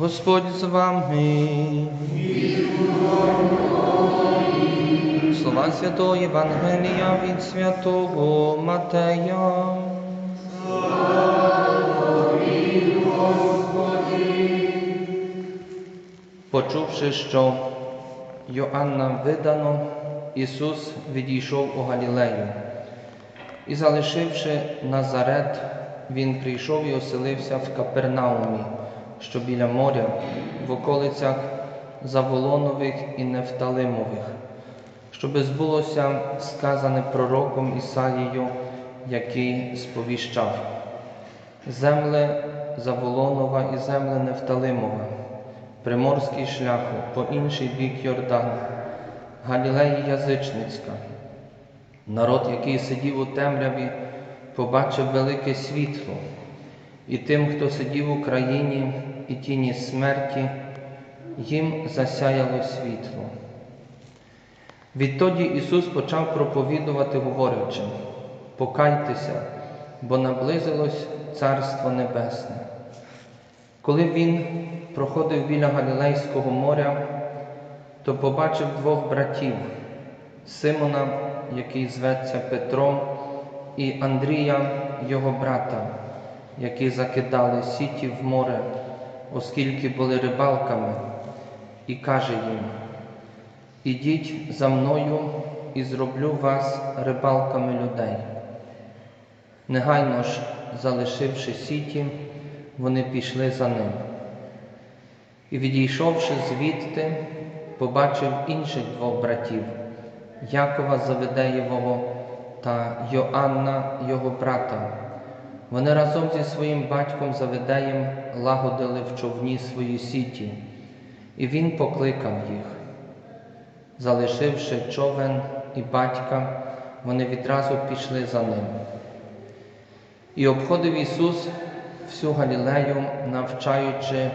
Господь з вами. Слова Святого Євангелія від Святого Матея. Почувши, що Йоанна видано, Ісус відійшов у Галілею. І, залишивши Назарет, Він прийшов і оселився в Капернаумі, що біля моря, в околицях Заволонових і Нефталимових, щоби збулося сказане пророком Ісаїю, який сповіщав. Земле Заволонова і земле Нефталимова, приморський шляху по інший бік Йордану, Галілеї Язичницька. Народ, який сидів у темряві, побачив велике світло, і тим, хто сидів у країні і тіні смерті, їм засяяло світло. Відтоді Ісус почав проповідувати, говорячи, покайтеся, бо наблизилось Царство Небесне. Коли Він проходив біля Галілейського моря, то побачив двох братів Симона, який зветься Петром, і Андрія, його брата, які закидали сіті в море, оскільки були рибалками, і каже їм: Ідіть за мною і зроблю вас рибалками людей. Негайно ж, залишивши сіті, вони пішли за ним. І, відійшовши звідти, побачив інших двох братів Якова Заведеєвого та Йоанна, його брата. Вони разом зі своїм батьком Заведеєм лагодили в човні свої сіті, і він покликав їх. Залишивши човен і батька, вони відразу пішли за ним. І обходив Ісус всю Галілею, навчаючи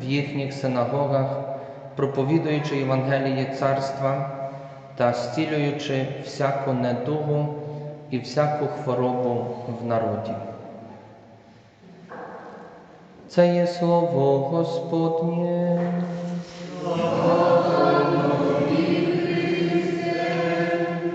в їхніх синагогах, проповідуючи Євангеліє Царства та зцілюючи всяку недугу і всяку хворобу в народі. Це є слово Господнє.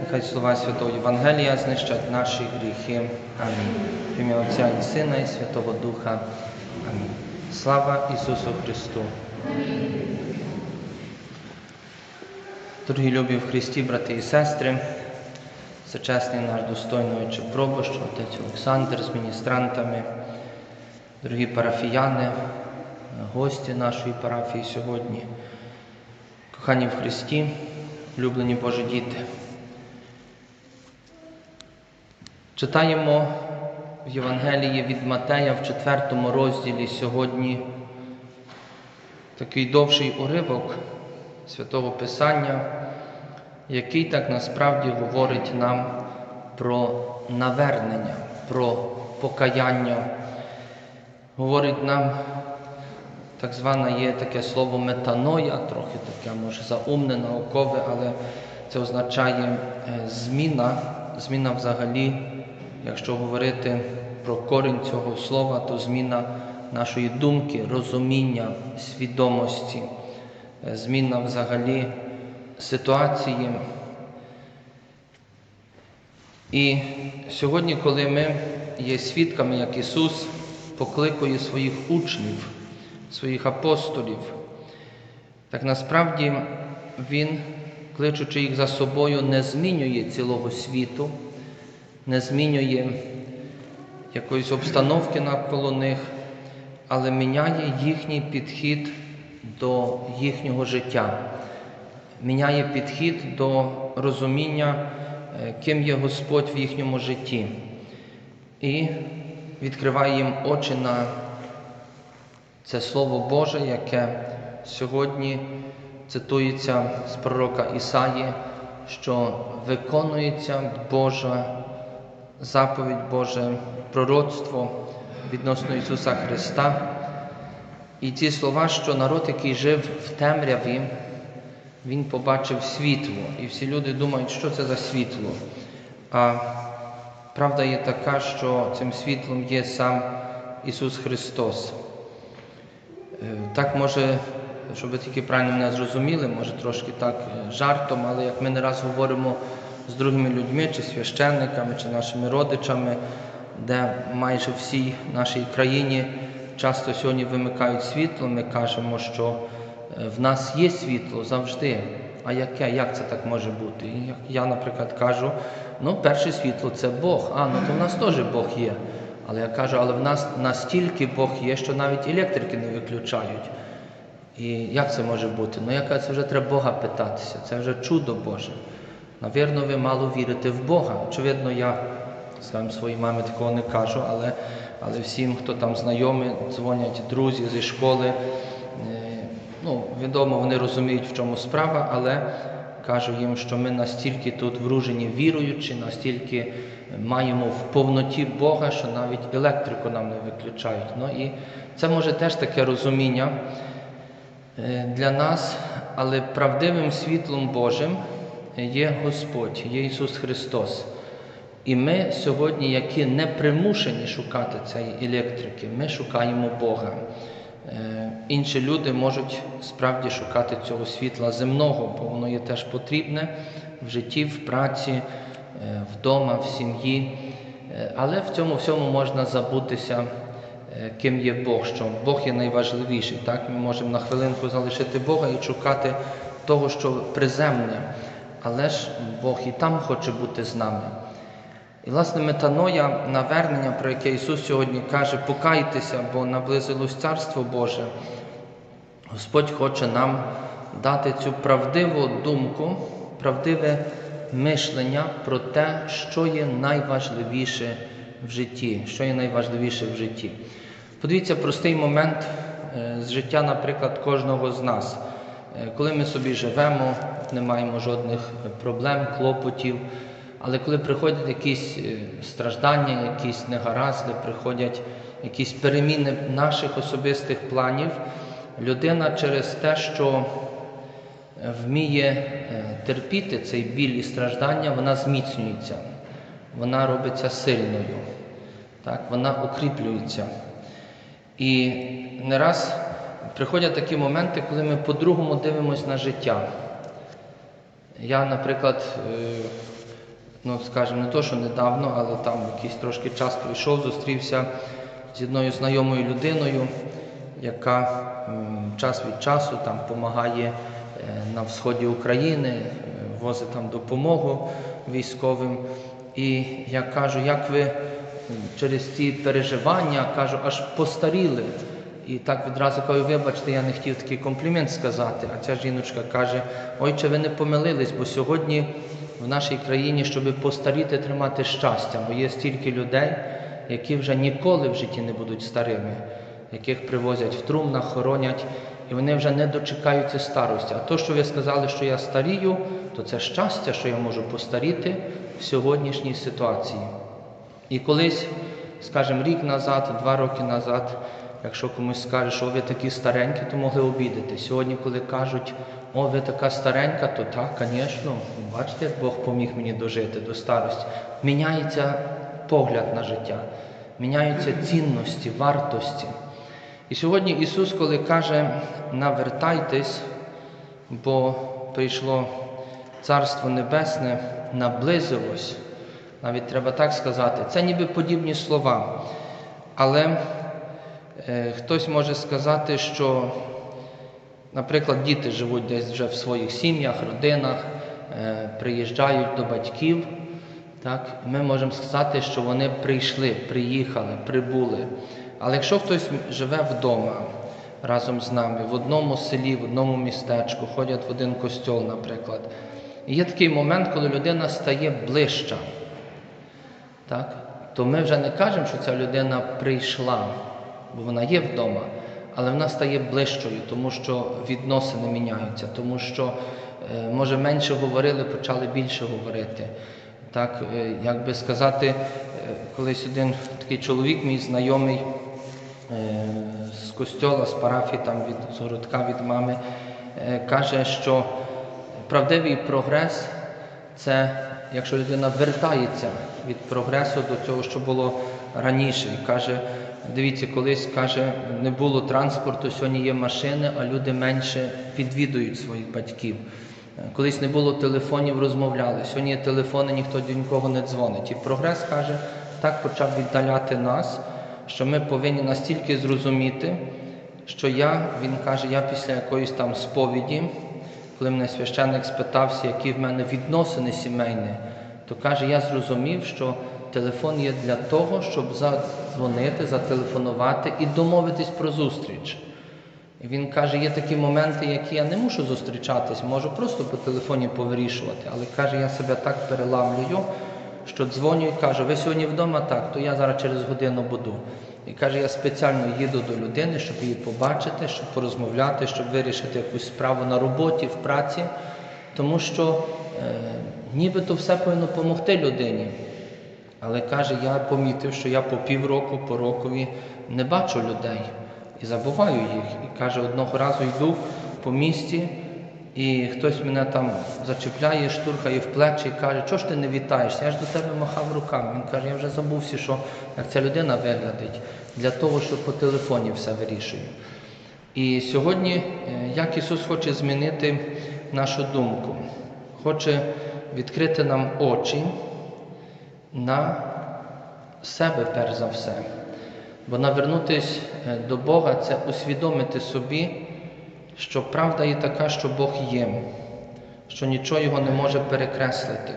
Нехай слова Святого Євангелія знищать наші гріхи. Амінь. В ім'я Отця і Сина, і Святого Духа. Амінь. Слава Ісусу Христу! Дорогі любі в Христі, брати і сестри, сучасний наш достойний отче пробощ, отець Олександр з міністрантами, дорогі парафіяни, гості нашої парафії сьогодні, кохані в Христі, улюблені Божі діти. Читаємо в Євангелії від Матея в четвертому розділі сьогодні такий довший уривок святого Писання, який так насправді говорить нам про навернення, про покаяння, говорить нам, так зване є таке слово метаноя, трохи таке, може, заумне, наукове, але це означає зміна, зміна взагалі, якщо говорити про корінь цього слова, то зміна нашої думки, розуміння, свідомості зміна взагалі ситуації. І сьогодні, коли ми є свідками, як Ісус покликує своїх учнів, своїх апостолів, так насправді Він, кличучи їх за собою, не змінює цілого світу, не змінює якоїсь обстановки навколо них, але міняє їхній підхід до їхнього життя, міняє підхід до розуміння, ким є Господь в їхньому житті, і відкриває їм очі на це Слово Боже, яке сьогодні цитується з пророка Ісаї, що виконується Божа заповідь Боже пророцтво відносно Ісуса Христа. І ці слова, що народ, який жив в темряві, він побачив світло. І всі люди думають, що це за світло. А правда є така, що цим світлом є сам Ісус Христос. Так може, щоб ви тільки правильно мене зрозуміли, може трошки так е, жартом, але як ми не раз говоримо з другими людьми, чи священниками, чи нашими родичами, де майже всій нашій країні часто сьогодні вимикають світло, ми кажемо, що е, в нас є світло завжди. А яке? Як це так може бути? Як я, наприклад, кажу, ну, перше світло це Бог. А, ну то в нас теж Бог є. Але я кажу, але в нас настільки Бог є, що навіть електрики не виключають. І як це може бути? Ну, яка це вже треба Бога питатися, це вже чудо Боже. Навірно, ви мало вірите в Бога. Очевидно, я скажімо, своїй мамі такого не кажу, але, але всім, хто там знайомий, дзвонять друзі зі школи. Ну, відомо, вони розуміють, в чому справа, але кажу їм, що ми настільки тут вружені віруючи, настільки маємо в повноті Бога, що навіть електрику нам не виключають. Ну і це може теж таке розуміння е, для нас, але правдивим світлом Божим є Господь, є Ісус Христос. І ми сьогодні, які не примушені шукати цієї електрики, ми шукаємо Бога. Е, Інші люди можуть справді шукати цього світла земного, бо воно є теж потрібне в житті, в праці, е, вдома, в сім'ї. Е, Але в цьому всьому можна забутися, ким є Бог, що Бог є найважливіший. Так? Ми можемо на хвилинку залишити Бога і шукати того, що приземне. Але ж Бог і там хоче бути з нами. І, власне, метаноя, навернення, про яке Ісус сьогодні каже, покайтеся, бо наблизилось Царство Боже. Господь хоче нам дати цю правдиву думку, правдиве мишлення про те, що є найважливіше в житті, що є найважливіше в житті. Подивіться простий момент е, з життя, наприклад, кожного з нас. Е, Коли ми собі живемо, не маємо жодних проблем, клопотів. Але коли приходять якісь е, страждання, якісь негаразди, приходять якісь переміни наших особистих планів, людина через те, що е, вміє е, терпіти цей біль і страждання, вона зміцнюється, вона робиться сильною, так? вона укріплюється. І не раз приходять такі моменти, коли ми по-другому дивимося на життя. Я, наприклад, ну, скажімо, не то, що недавно, але там якийсь трошки час пройшов, зустрівся з одною знайомою людиною, яка час від часу там допомагає на всході України, е, возить там допомогу військовим. І я кажу, як ви через ці переживання, кажу, аж постаріли. І так відразу кажу, вибачте, я не хотів такий комплімент сказати. А ця жіночка каже: Ой, чи ви не помилились, бо сьогодні в нашій країні, щоб постаріти, тримати щастя, бо є стільки людей, які вже ніколи в житті не будуть старими, яких привозять в трумнах, хоронять, і вони вже не дочекаються старості. А то, що ви сказали, що я старію, то це щастя, що я можу постаріти в сьогоднішній ситуації. І колись, скажімо, рік назад, два роки назад, якщо комусь скаже, що ви такі старенькі, то могли обідати. Сьогодні, коли кажуть, о, ви така старенька, то так, звісно, бачите, як Бог поміг мені дожити до старості. Міняється погляд на життя, міняються цінності, вартості. І сьогодні Ісус, коли каже, навертайтесь, бо прийшло Царство Небесне, наблизилось, навіть треба так сказати, це ніби подібні слова. Але хтось може сказати, що, наприклад, діти живуть десь вже в своїх сім'ях, родинах, е, приїжджають до батьків. Так? Ми можемо сказати, що вони прийшли, приїхали, прибули. Але якщо хтось живе вдома разом з нами, в одному селі, в одному містечку, ходять в один костьол, наприклад, є такий момент, коли людина стає ближча, так? то ми вже не кажемо, що ця людина прийшла, бо вона є вдома, але вона стає ближчою, тому що відносини міняються, тому що, е, може, менше говорили, почали більше говорити. Так, е, як би сказати, е, колись один такий чоловік, мій знайомий з костьола, з парафії, там від городка від мами, каже, що правдивий прогрес це якщо людина вертається від прогресу до цього, що було раніше, і каже, дивіться, колись каже, не було транспорту, сьогодні є машини, а люди менше відвідують своїх батьків. Колись не було телефонів, розмовляли. Сьогодні є телефони, ніхто до нікого не дзвонить. І прогрес каже, так почав віддаляти нас, що ми повинні настільки зрозуміти, що я, він каже, я після якоїсь там сповіді, коли мене священник спитався, які в мене відносини сімейні, то каже, я зрозумів, що телефон є для того, щоб задзвонити, зателефонувати і домовитись про зустріч. І він каже, є такі моменти, які я не мушу зустрічатись, можу просто по телефоні повирішувати. Але каже, я себе так переламлюю, що дзвоню і кажу, ви сьогодні вдома так, то я зараз через годину буду. І каже, я спеціально їду до людини, щоб її побачити, щоб порозмовляти, щоб вирішити якусь справу на роботі, в праці, тому що е, нібито все повинно допомогти людині. Але каже, я помітив, що я по півроку, по рокові не бачу людей і забуваю їх. І каже, одного разу йду по місті, і хтось мене там зачіпляє, штурхає в плечі і каже, чого ж ти не вітаєшся? Я ж до тебе махав руками. Він каже, я вже забувся, що як ця людина виглядить, для того, що по телефоні все вирішую. І сьогодні, е, як Ісус хоче змінити нашу думку, хоче відкрити нам очі на себе перш за все. Бо навернутися е, до Бога це усвідомити собі, що правда є така, що Бог є, що нічого його не може перекреслити,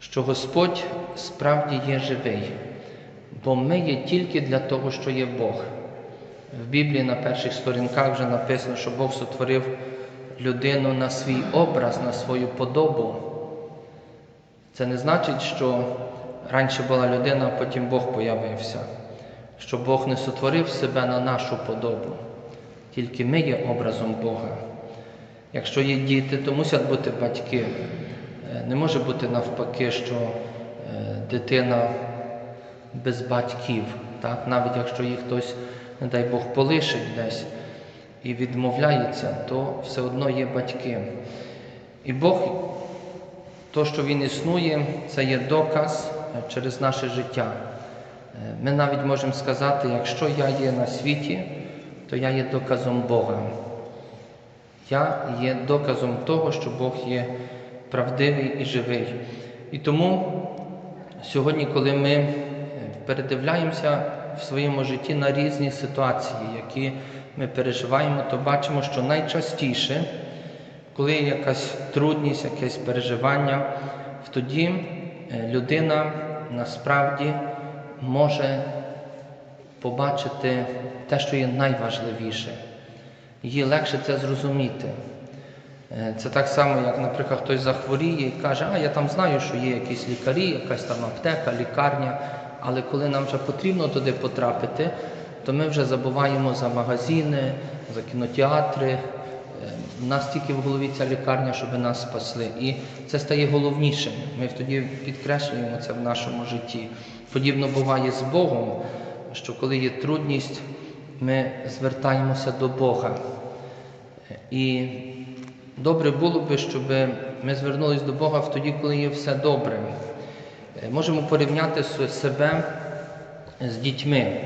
що Господь справді є живий, бо ми є тільки для того, що є Бог. В Біблії на перших сторінках вже написано, що Бог сотворив людину на свій образ, на свою подобу. Це не значить, що раніше була людина, а потім Бог появився, що Бог не сотворив себе на нашу подобу, тільки ми є образом Бога. Якщо є діти, то мусять бути батьки. Е, Не може бути навпаки, що е, дитина без батьків, так? навіть якщо їх хтось, не дай Бог, полишить десь і відмовляється, то все одно є батьки. І Бог то, що Він існує, це є доказ е, через наше життя. Е, Ми навіть можемо сказати, якщо я є на світі, то я є доказом Бога. Я є доказом того, що Бог є правдивий і живий. І тому сьогодні, коли ми е, передивляємося в своєму житті на різні ситуації, які ми переживаємо, то бачимо, що найчастіше коли є якась трудність, якесь переживання, тоді е, людина насправді може побачити те, що є найважливіше. Їй легше це зрозуміти. Е, Це так само, як, наприклад, хтось захворіє і каже, а я там знаю, що є якісь лікарі, якась там аптека, лікарня, але коли нам вже потрібно туди потрапити, то ми вже забуваємо за магазини, за кінотеатри, У нас тільки в голові ця лікарня, щоб нас спасли. І це стає головнішим. Ми тоді підкреслюємо це в нашому житті. Подібно буває з Богом, що коли є трудність, ми звертаємося до Бога. І добре було би, щоб ми звернулись до Бога в тоді, коли є все добре. Можемо порівняти себе з дітьми,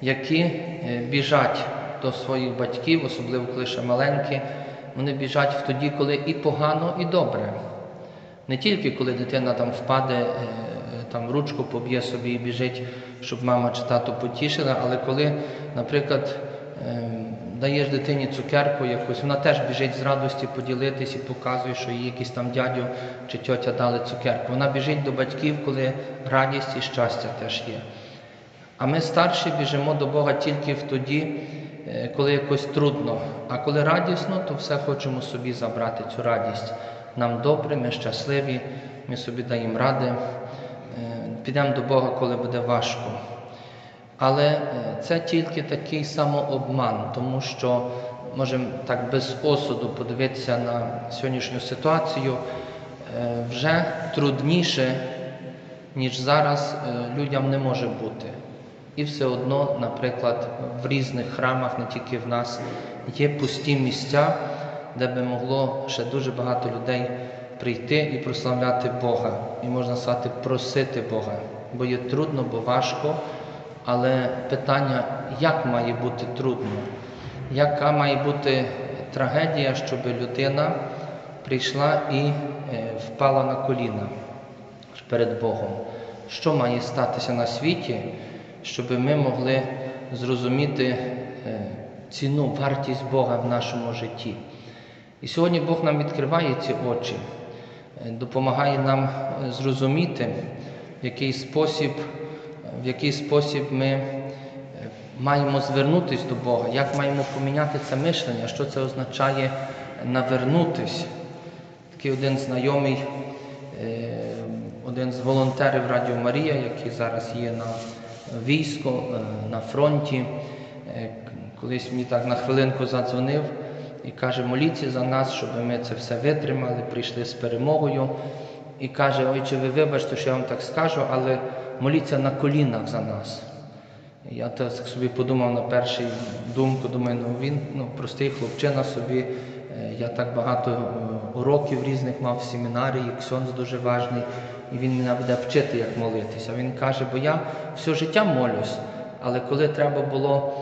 які е, біжать до своїх батьків, особливо коли ще маленькі, вони біжать тоді, коли і погано, і добре. Не тільки коли дитина там впаде, е, там ручку поб'є собі і біжить, щоб мама чи тато потішила, але коли, наприклад, е, даєш дитині цукерку якусь, вона теж біжить з радості поділитись і показує, що їй якийсь там дядю чи тьотя дали цукерку. Вона біжить до батьків, коли радість і щастя теж є. А ми старші біжимо до Бога тільки в тоді, коли якось трудно. А коли радісно, то все хочемо собі забрати цю радість. Нам добре, ми щасливі, ми собі даємо ради, е, підемо до Бога, коли буде важко. Але е, це тільки такий самообман, тому що можемо так без осуду подивитися на сьогоднішню ситуацію. Е, Вже трудніше, ніж зараз, е, людям не може бути. І все одно, наприклад, в різних храмах, не тільки в нас, є пусті місця, де би могло ще дуже багато людей прийти і прославляти Бога. І можна сказати, просити Бога. Бо є трудно, бо важко. Але питання, як має бути трудно, яка має бути трагедія, щоб людина прийшла і е, впала на коліна перед Богом. Що має статися на світі, щоб ми могли зрозуміти е, ціну, вартість Бога в нашому житті? І сьогодні Бог нам відкриває ці очі, е, допомагає нам е, зрозуміти, в який спосіб, в який спосіб ми маємо звернутися до Бога, як маємо поміняти це мишлення, що це означає навернутись. Такий один знайомий, один з волонтерів Радіо Марія, який зараз є на війську, е, на фронті, е, колись мені так на хвилинку задзвонив і каже, моліться за нас, щоб ми це все витримали, прийшли з перемогою. І каже, ой, чи ви вибачте, що я вам так скажу, але моліться на колінах за нас. Я так собі подумав на першу думку, думаю, ну він ну, простий хлопчина собі. Е, Я так багато уроків різних мав в семінарії, ксьонз дуже важний, і він мене буде вчити, як молитися. Він каже, бо я все життя молюсь, але коли треба було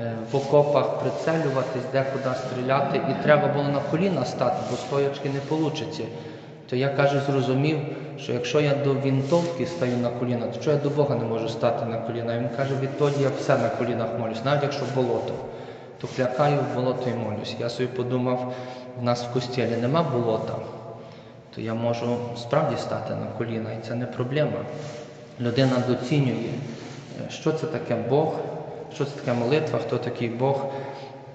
е, в окопах прицелюватись, де куди стріляти, і треба було на коліна стати, бо стоячки не вийде. То я каже, зрозумів, що якщо я до вінтовки стаю на коліна, то що я до Бога не можу стати на коліна? Він каже, відтоді я все на колінах молюсь, навіть якщо болото, то клякаю в болото і молюсь. Я собі подумав, в нас в костілі нема болота, то я можу справді стати на коліна, і це не проблема. Людина доцінює, е, що це таке Бог, що це таке молитва, хто такий Бог.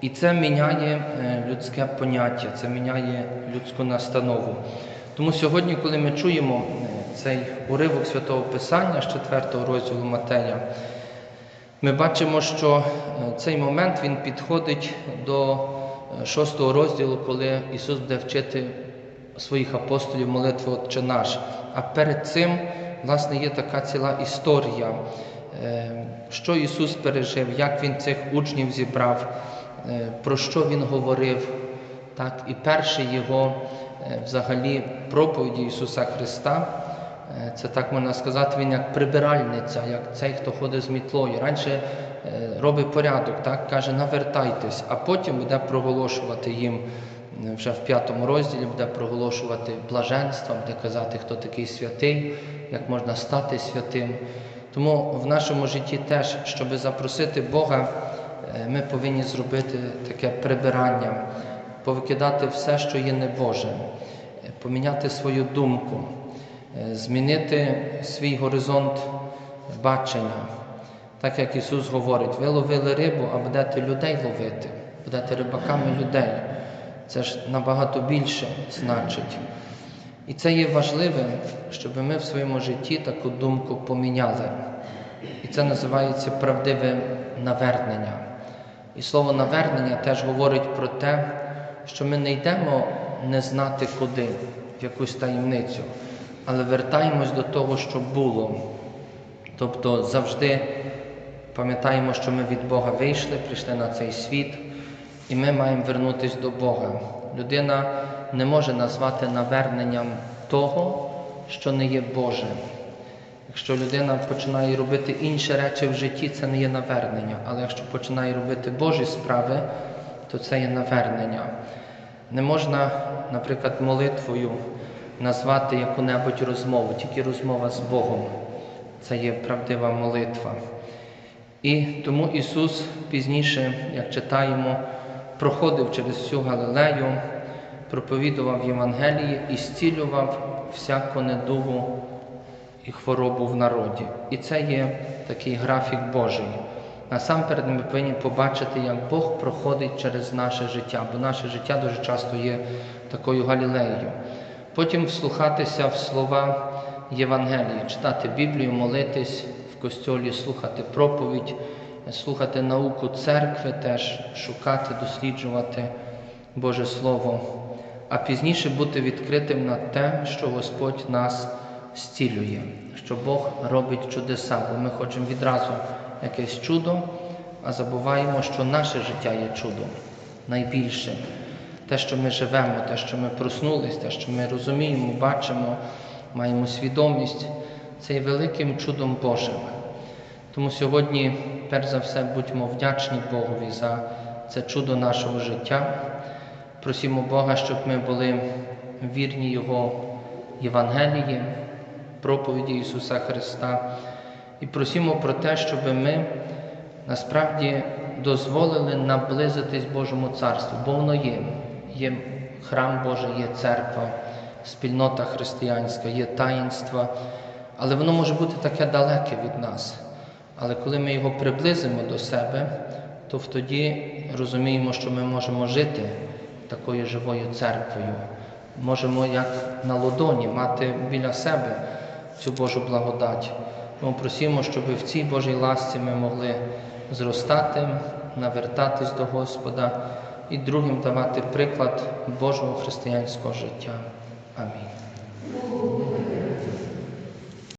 І це міняє е, людське поняття, це міняє людську настанову. Тому сьогодні, коли ми чуємо е, цей уривок святого Писання з 4 розділу Матея, ми бачимо, що цей момент він підходить до 6 розділу, коли Ісус буде вчити своїх апостолів молитву Отче наш. А перед цим, власне, є така ціла історія, е, що Ісус пережив, як Він цих учнів зібрав, е, про що Він говорив. Так, І перші його е, взагалі проповіді Ісуса Христа, це так можна сказати, Він як прибиральниця, як цей, хто ходить з мітлою. Раніше робить порядок, так, каже, навертайтесь, а потім буде проголошувати їм вже в п'ятому розділі, буде проголошувати блаженство, буде казати, хто такий святий, як можна стати святим. Тому в нашому житті теж, щоб запросити Бога, е, ми повинні зробити таке прибирання повикидати все, що є небоже, е, поміняти свою думку, е, змінити свій горизонт бачення. Так як Ісус говорить, ви ловили рибу, а будете людей ловити, будете рибаками людей. Це ж набагато більше значить. І це є важливим, щоб ми в своєму житті таку думку поміняли. І це називається правдиве навернення. І слово навернення теж говорить про те, що ми не йдемо не знати куди, в якусь таємницю, але вертаємось до того, що було. Тобто завжди пам'ятаємо, що ми від Бога вийшли, прийшли на цей світ, і ми маємо вернутися до Бога. Людина не може назвати наверненням того, що не є Боже. Якщо людина починає робити інші речі в житті, це не є навернення. Але якщо починає робити Божі справи, то це є навернення. Не можна, наприклад, молитвою назвати яку-небудь розмову, тільки розмова з Богом. Це є правдива молитва. І тому Ісус пізніше, як читаємо, проходив через всю Галилею, проповідував Євангелії і зцілював всяку недугу і хворобу в народі. І це є такий графік Божий. Насамперед ми повинні побачити, як Бог проходить через наше життя, бо наше життя дуже часто є такою галілеєю. Потім вслухатися в слова Євангелії, читати Біблію, молитись в костьолі, слухати проповідь, слухати науку церкви, теж шукати, досліджувати Боже Слово, а пізніше бути відкритим на те, що Господь нас зцілює, що Бог робить чудеса, бо ми хочемо відразу якесь чудо, а забуваємо, що наше життя є чудом найбільше. те, що ми живемо, те, що ми проснулись, те, що ми розуміємо, бачимо, маємо свідомість, це є великим чудом Божим. Тому сьогодні, перш за все, будьмо вдячні Богові за це чудо нашого життя. Просімо Бога, щоб ми були вірні Його Євангелії, проповіді Ісуса Христа. І просімо про те, щоб ми насправді дозволили наблизитись Божому Царству, бо воно є. Є храм Божий, є церква, спільнота християнська, є таїнства, але воно може бути таке далеке від нас. Але коли ми його приблизимо до себе, то тоді розуміємо, що ми можемо жити такою живою церквою. Можемо, як на ладоні, мати біля себе цю Божу благодать. Ми просимо, щоб в цій Божій ласці ми могли зростати, навертатись до Господа і другим давати приклад Божого християнського життя. Амінь.